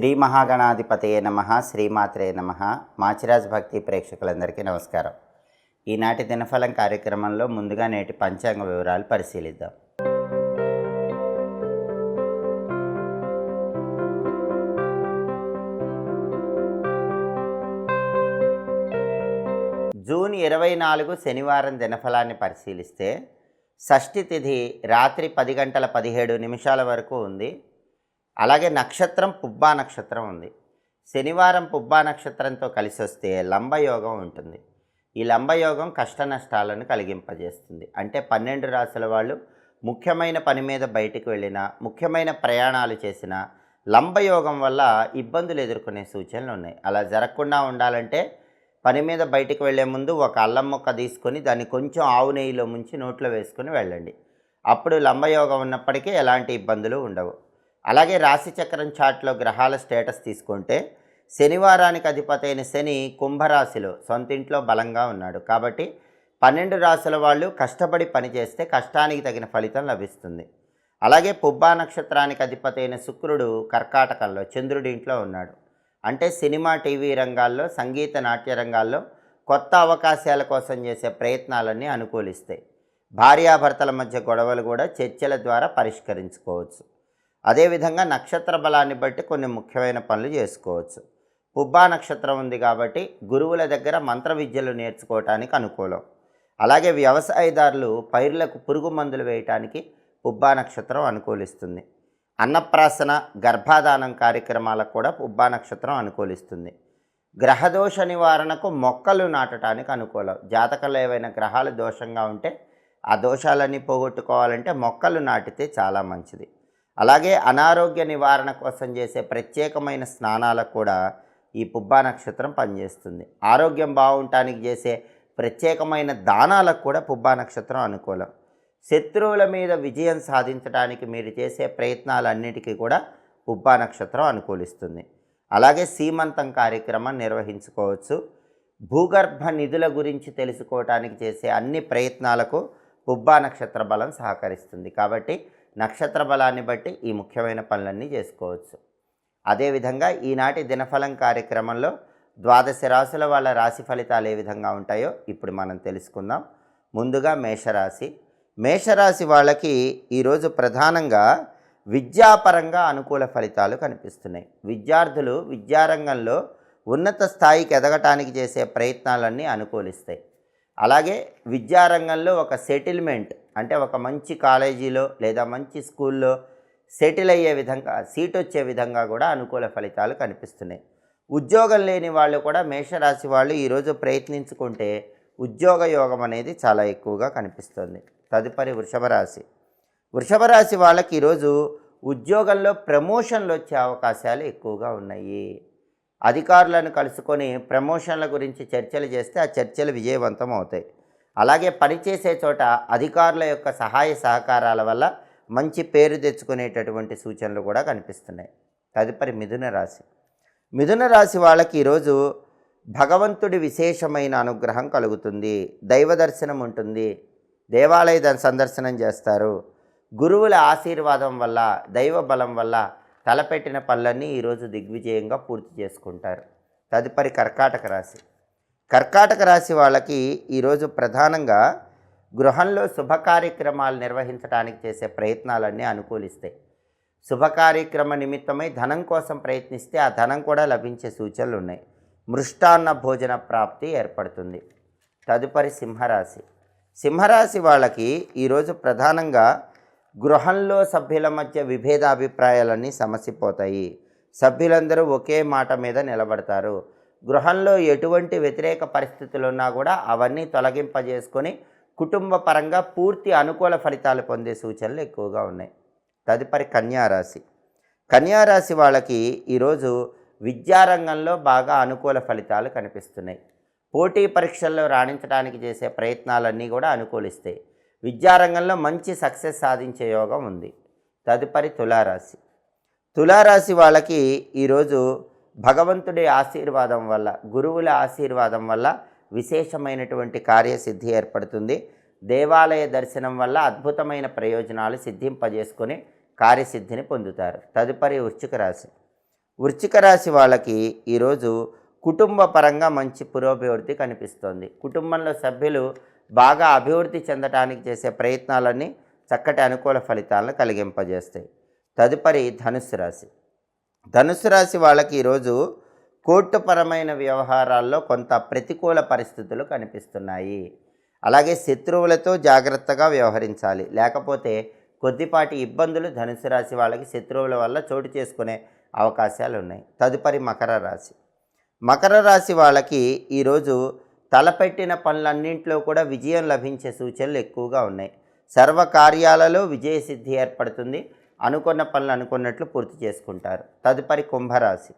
శ్రీ మహాగణాధిపతయ నమ శ్రీమాత్రే నమ. మాచిరాజ్ భక్తి ప్రేక్షకులందరికీ నమస్కారం. ఈనాటి దినఫలం కార్యక్రమంలో ముందుగా నేటి పంచాంగ వివరాలు పరిశీలిద్దాం. జూన్ ఇరవై నాలుగు శనివారం దినఫలాన్ని పరిశీలిస్తే షష్ఠి తిథి రాత్రి పది గంటల పదిహేడు నిమిషాల వరకు ఉంది. అలాగే నక్షత్రం పుబ్బా నక్షత్రం ఉంది. శనివారం పుబ్బా నక్షత్రంతో కలిసి వస్తే లంబయోగం ఉంటుంది. ఈ లంబయోగం కష్ట నష్టాలను కలిగింపజేస్తుంది. అంటే పన్నెండు రాసుల వాళ్ళు ముఖ్యమైన పని మీద బయటికి వెళ్ళిన ముఖ్యమైన ప్రయాణాలు చేసిన లంబయోగం వల్ల ఇబ్బందులు ఎదుర్కొనే సూచనలు ఉన్నాయి. అలా జరగకుండా ఉండాలంటే పని మీద బయటికి వెళ్ళే ముందు ఒక అల్లం మొక్క తీసుకొని దాన్ని కొంచెం ఆవు నెయ్యిలో ముంచి నోట్లో వేసుకొని వెళ్ళండి. అప్పుడు లంబయోగం ఉన్నప్పటికీ ఎలాంటి ఇబ్బందులు ఉండవు. అలాగే రాశిచక్రం చాట్లో గ్రహాల స్టేటస్ తీసుకుంటే శనివారానికి అధిపతి అయిన శని కుంభరాశిలో సొంతింట్లో బలంగా ఉన్నాడు. కాబట్టి పన్నెండు రాశుల వాళ్ళు కష్టపడి పనిచేస్తే కష్టానికి తగిన ఫలితం లభిస్తుంది. అలాగే పుబ్బా నక్షత్రానికి అధిపతి అయిన శుక్రుడు కర్కాటకంలో చంద్రుడి ఇంట్లో ఉన్నాడు. అంటే సినిమా టీవీ రంగాల్లో సంగీత నాట్య రంగాల్లో కొత్త అవకాశాల కోసం చేసే ప్రయత్నాలన్నీ అనుకూలిస్తాయి. భార్యాభర్తల మధ్య గొడవలు కూడా చర్చల ద్వారా పరిష్కరించుకోవచ్చు. అదేవిధంగా నక్షత్ర బలాన్ని బట్టి కొన్ని ముఖ్యమైన పనులు చేసుకోవచ్చు. పుబ్బా నక్షత్రం ఉంది కాబట్టి గురువుల దగ్గర మంత్ర విద్యలు నేర్చుకోవటానికి అనుకూలం. అలాగే వ్యవసాయదారులు పైర్లకు పురుగు మందులు వేయటానికి పుబ్బా నక్షత్రం అనుకూలిస్తుంది. అన్నప్రాసన గర్భాధానం కార్యక్రమాలకు కూడా పుబ్బా నక్షత్రం అనుకూలిస్తుంది. గ్రహదోష నివారణకు మొక్కలు నాటడానికి అనుకూలం. జాతకంలో ఏవైనా గ్రహాలు దోషంగా ఉంటే ఆ దోషాలన్నీ పోగొట్టుకోవాలంటే మొక్కలు నాటితే చాలా మంచిది. అలాగే అనారోగ్య నివారణ కోసం చేసే ప్రత్యేకమైన స్నానాలకు కూడా ఈ పుబ్బా నక్షత్రం పనిచేస్తుంది. ఆరోగ్యం బాగుండటానికి చేసే ప్రత్యేకమైన దానాలకు కూడా పుబ్బా నక్షత్రం అనుకూలం. శత్రువుల మీద విజయం సాధించడానికి మీరు చేసే ప్రయత్నాలన్నిటికీ కూడా పుబ్బా నక్షత్రం అనుకూలిస్తుంది. అలాగే సీమంతం కార్యక్రమం నిర్వహించుకోవచ్చు. భూగర్భ నిధుల గురించి తెలుసుకోవటానికి చేసే అన్ని ప్రయత్నాలకు పుబ్బా నక్షత్ర బలం సహకరిస్తుంది. కాబట్టి నక్షత్ర బలాన్ని బట్టి ఈ ముఖ్యమైన పనులన్నీ చేసుకోవచ్చు. అదేవిధంగా ఈనాటి దినఫలం కార్యక్రమంలో ద్వాదశ రాశుల వాళ్ళ రాశి ఫలితాలు ఏ విధంగా ఉంటాయో ఇప్పుడు మనం తెలుసుకుందాం. ముందుగా మేషరాశి. మేషరాశి వాళ్ళకి ఈరోజు ప్రధానంగా విద్యాపరంగా అనుకూల ఫలితాలు కనిపిస్తున్నాయి. విద్యార్థులు విద్యారంగంలో ఉన్నత స్థాయికి ఎదగటానికి చేసే ప్రయత్నాలన్నీ అనుకూలిస్తాయి. అలాగే విద్యారంగంలో ఒక సెటిల్మెంట్ అంటే ఒక మంచి కాలేజీలో లేదా మంచి స్కూల్లో సెటిల్ అయ్యే విధంగా సీట్ వచ్చే విధంగా కూడా అనుకూల ఫలితాలు కనిపిస్తున్నాయి. ఉద్యోగం లేని వాళ్ళు కూడా మేషరాశి వాళ్ళు ఈరోజు ప్రయత్నించుకుంటే ఉద్యోగ యోగం అనేది చాలా ఎక్కువగా కనిపిస్తుంది. తదుపరి వృషభ రాశి. వృషభ రాశి వాళ్ళకి ఈరోజు ఉద్యోగంలో ప్రమోషన్లు వచ్చే అవకాశాలు ఎక్కువగా ఉన్నాయి. అధికారులను కలుసుకొని ప్రమోషన్ల గురించి చర్చలు చేస్తే ఆ చర్చలు విజయవంతం అవుతాయి. అలాగే పనిచేసే చోట అధికారుల యొక్క సహాయ సహకారాల వల్ల మంచి పేరు తెచ్చుకునేటటువంటి సూచనలు కూడా కనిపిస్తున్నాయి. తదుపరి మిథున రాశి. మిథున రాశి వాళ్ళకి ఈరోజు భగవంతుడి విశేషమైన అనుగ్రహం కలుగుతుంది. దైవ దర్శనం ఉంటుంది. దేవాలయ సందర్శనం చేస్తారు. గురువుల ఆశీర్వాదం వల్ల దైవ బలం వల్ల తలపెట్టిన పనులన్నీ ఈరోజు దిగ్విజయంగా పూర్తి చేసుకుంటారు. తదుపరి కర్కాటక రాశి. కర్కాటక రాశి వాళ్ళకి ఈరోజు ప్రధానంగా గృహంలో శుభ కార్యక్రమాలు నిర్వహించడానికి చేసే ప్రయత్నాలన్నీ అనుకూలిస్తాయి శుభ కార్యక్రమ నిమిత్తమై ధనం కోసం ప్రయత్నిస్తే ఆ ధనం కూడా లభించే సూచనలు ఉన్నాయి. మృష్టాన్న భోజన ప్రాప్తి ఏర్పడుతుంది. తదుపరి సింహరాశి. సింహరాశి వాళ్ళకి ఈరోజు ప్రధానంగా గృహంలో సభ్యుల మధ్య విభేదాభిప్రాయాలన్నీ సమసిపోతాయి. సభ్యులందరూ ఒకే మాట మీద నిలబడతారు. గృహంలో ఎటువంటి వ్యతిరేక పరిస్థితులు ఉన్నా కూడా అవన్నీ తొలగింపజేసుకొని కుటుంబ పరంగా పూర్తి అనుకూల ఫలితాలు పొందే సూచనలు ఎక్కువగా ఉన్నాయి. తదుపరి కన్యారాశి. కన్యారాశి వాళ్ళకి ఈరోజు విద్యారంగంలో బాగా అనుకూల ఫలితాలు కనిపిస్తున్నాయి. పోటీ పరీక్షల్లో రాణించడానికి చేసే ప్రయత్నాలన్నీ కూడా అనుకూలిస్తాయి. విద్యారంగంలో మంచి సక్సెస్ సాధించే యోగం ఉంది. తదుపరి తులారాశి. తులారాశి వాళ్ళకి ఈరోజు భగవంతుడి ఆశీర్వాదం వల్ల గురువుల ఆశీర్వాదం వల్ల విశేషమైనటువంటి కార్యసిద్ధి ఏర్పడుతుంది. దేవాలయ దర్శనం వల్ల అద్భుతమైన ప్రయోజనాలు సిద్ధింపజేసుకొని కార్యసిద్ధిని పొందుతారు. తదుపరి వృశ్చిక రాశి. వృశ్చిక రాశి వాళ్ళకి ఈరోజు కుటుంబ పరంగా మంచి పురోభివృద్ధి కనిపిస్తోంది. కుటుంబంలో సభ్యులు బాగా అభివృద్ధి చెందడానికి చేసే ప్రయత్నాలన్నీ చక్కటి అనుకూల ఫలితాలను కలిగింపజేస్తాయి. తదుపరి ధనుస్సు రాశి. ధనుసు రాశి వాళ్ళకి ఈరోజు కోర్టుపరమైన వ్యవహారాల్లో కొంత ప్రతికూల పరిస్థితులు కనిపిస్తున్నాయి. అలాగే శత్రువులతో జాగ్రత్తగా వ్యవహరించాలి. లేకపోతే కొద్దిపాటి ఇబ్బందులు ధనుసు రాశి వాళ్ళకి శత్రువుల వల్ల చోటు చేసుకునే అవకాశాలు ఉన్నాయి. తదుపరి మకర రాశి. మకర రాశి వాళ్ళకి ఈరోజు తలపెట్టిన పనులన్నింటిలో కూడా విజయం లభించే సూచనలు ఎక్కువగా ఉన్నాయి. సర్వ కార్యాలలో విజయసిద్ధి ఏర్పడుతుంది. అనుకున్న పనులు అనుకున్నట్లు పూర్తి చేసుకుంటారు. తదుపరి కుంభరాశి.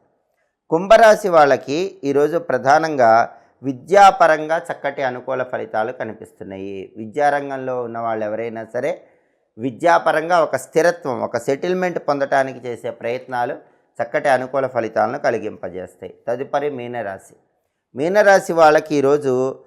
కుంభరాశి వాళ్ళకి ఈరోజు ప్రధానంగా విద్యాపరంగా చక్కటి అనుకూల ఫలితాలు కనిపిస్తున్నాయి. విద్యారంగంలో ఉన్న వాళ్ళు ఎవరైనా సరే విద్యాపరంగా ఒక స్థిరత్వం ఒక సెటిల్మెంట్ పొందటానికి చేసే ప్రయత్నాలు చక్కటి అనుకూల ఫలితాలను కలిగింపజేస్తాయి. తదుపరి మీనరాశి. మీనరాశి వాళ్ళకి ఈరోజు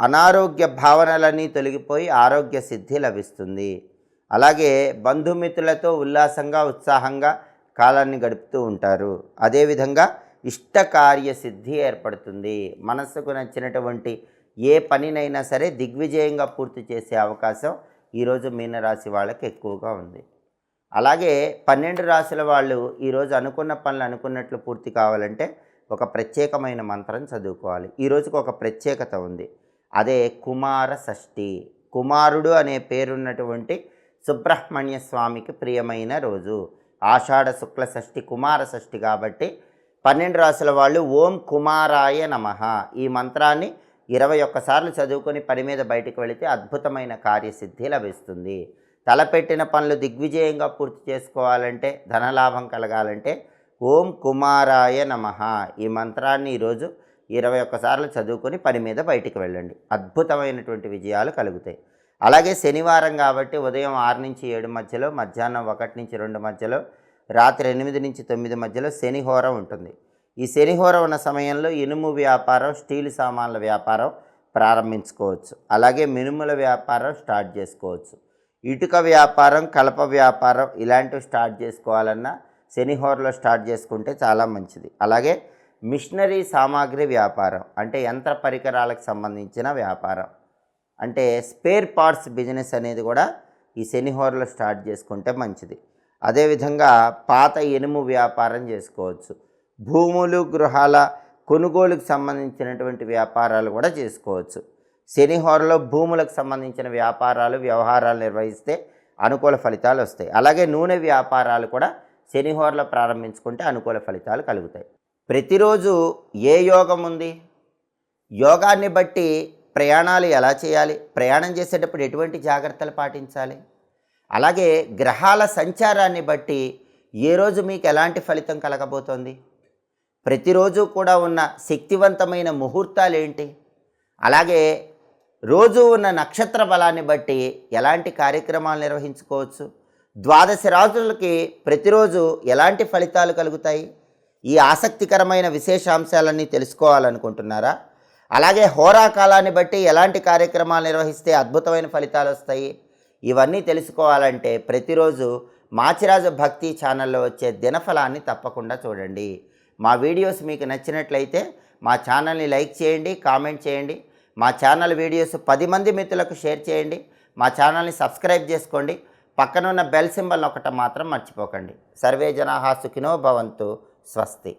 అనారోగ్య భావనలన్నీ తొలగిపోయి ఆరోగ్య సిద్ధి లభిస్తుంది. అలాగే బంధుమిత్రులతో ఉల్లాసంగా ఉత్సాహంగా కాలాన్ని గడుపుతూ ఉంటారు. అదేవిధంగా ఇష్టకార్య సిద్ధి ఏర్పడుతుంది. మనస్సుకు నచ్చినటువంటి ఏ పనినైనా సరే దిగ్విజయంగా పూర్తి చేసే అవకాశం ఈరోజు మీనరాశి వాళ్ళకి ఎక్కువగా ఉంది. అలాగే పన్నెండు రాశుల వాళ్ళు ఈరోజు అనుకున్న పనులు అనుకున్నట్లు పూర్తి కావాలంటే ఒక ప్రత్యేకమైన మంత్రం చదువుకోవాలి. ఈ ఒక ప్రత్యేకత ఉంది. అదే కుమార షష్ఠి. కుమారుడు అనే పేరున్నటువంటి సుబ్రహ్మణ్య స్వామికి ప్రియమైన రోజు. ఆషాఢ శుక్ల షష్ఠి కుమార షష్ఠి కాబట్టి పన్నెండు రాసుల వాళ్ళు ఓం కుమారాయ నమ. ఈ మంత్రాన్ని ఇరవై ఒక్కసార్లు చదువుకొని పని మీద బయటకు వెళితే అద్భుతమైన కార్యసిద్ధి లభిస్తుంది. తలపెట్టిన పనులు దిగ్విజయంగా పూర్తి చేసుకోవాలంటే ధనలాభం కలగాలంటే ఓం కుమారాయ నమ. ఈ మంత్రాన్ని ఈరోజు ఇరవై ఒక్కసార్లు చదువుకొని పని మీద బయటికి వెళ్ళండి. అద్భుతమైనటువంటి విజయాలు కలుగుతాయి. అలాగే శనివారం కాబట్టి ఉదయం ఆరు నుంచి ఏడు మధ్యలో మధ్యాహ్నం ఒకటి నుంచి రెండు మధ్యలో రాత్రి ఎనిమిది నుంచి తొమ్మిది మధ్యలో శనిహోర ఉంటుంది. ఈ శనిహోర ఉన్న సమయంలో ఇనుము వ్యాపారం స్టీల్ సామాన్ల వ్యాపారం ప్రారంభించుకోవచ్చు. అలాగే మినుముల వ్యాపారం స్టార్ట్ చేసుకోవచ్చు. ఇటుక వ్యాపారం కలప వ్యాపారం ఇలాంటివి స్టార్ట్ చేసుకోవాలన్నా శనిహోరలో స్టార్ట్ చేసుకుంటే చాలా మంచిది. అలాగే మిషనరీ సామాగ్రి వ్యాపారం అంటే యంత్ర పరికరాలకు సంబంధించిన వ్యాపారం. అంటే స్పేర్ పార్ట్స్ బిజినెస్ అనేది కూడా ఈ శనిహోరలో స్టార్ట్ చేసుకుంటే మంచిది. అదేవిధంగా పాత ఇనుము వ్యాపారం చేసుకోవచ్చు. భూములు గృహాల కొనుగోలుకు సంబంధించినటువంటి వ్యాపారాలు కూడా చేసుకోవచ్చు. శనిహోరలో భూములకు సంబంధించిన వ్యాపారాలు వ్యవహారాలు నిర్వహిస్తే అనుకూల ఫలితాలు వస్తాయి. అలాగే నూనె వ్యాపారాలు కూడా శనిహోరలో ప్రారంభించుకుంటే అనుకూల ఫలితాలు కలుగుతాయి. ప్రతిరోజు ఏ యోగం ఉంది? యోగాన్ని బట్టి ప్రయాణాలు ఎలా చేయాలి? ప్రయాణం చేసేటప్పుడు ఎటువంటి జాగ్రత్తలు పాటించాలి? అలాగే గ్రహాల సంచారాన్ని బట్టి ఏ రోజు మీకు ఎలాంటి ఫలితం కలగబోతోంది? ప్రతిరోజు కూడా ఉన్న శక్తివంతమైన ముహూర్తాలు ఏంటి? అలాగే రోజు ఉన్న నక్షత్ర బలాన్ని బట్టి ఎలాంటి కార్యక్రమాలు నిర్వహించుకోవచ్చు? ద్వాదశ రాజులకి ప్రతిరోజు ఎలాంటి ఫలితాలు కలుగుతాయి? ఈ ఆసక్తికరమైన విశేషాంశాలన్నీ తెలుసుకోవాలనుకుంటున్నారా? అలాగే హోరా కాలాన్ని బట్టి ఎలాంటి కార్యక్రమాలు నిర్వహిస్తే అద్భుతమైన ఫలితాలు వస్తాయి? ఇవన్నీ తెలుసుకోవాలంటే ప్రతిరోజు మాచిరాజు భక్తి ఛానల్లో వచ్చే దినఫలాన్ని తప్పకుండా చూడండి. మా వీడియోస్ మీకు నచ్చినట్లయితే మా ఛానల్ని లైక్ చేయండి కామెంట్ చేయండి. మా ఛానల్ వీడియోస్ పది మంది మిత్రులకు షేర్ చేయండి. మా ఛానల్ని సబ్స్క్రైబ్ చేసుకోండి. పక్కనున్న బెల్ సింబల్ ఒకటి మాత్రం మర్చిపోకండి. సర్వే జనాహా సుఖినో భవంతు. స్వస్తి.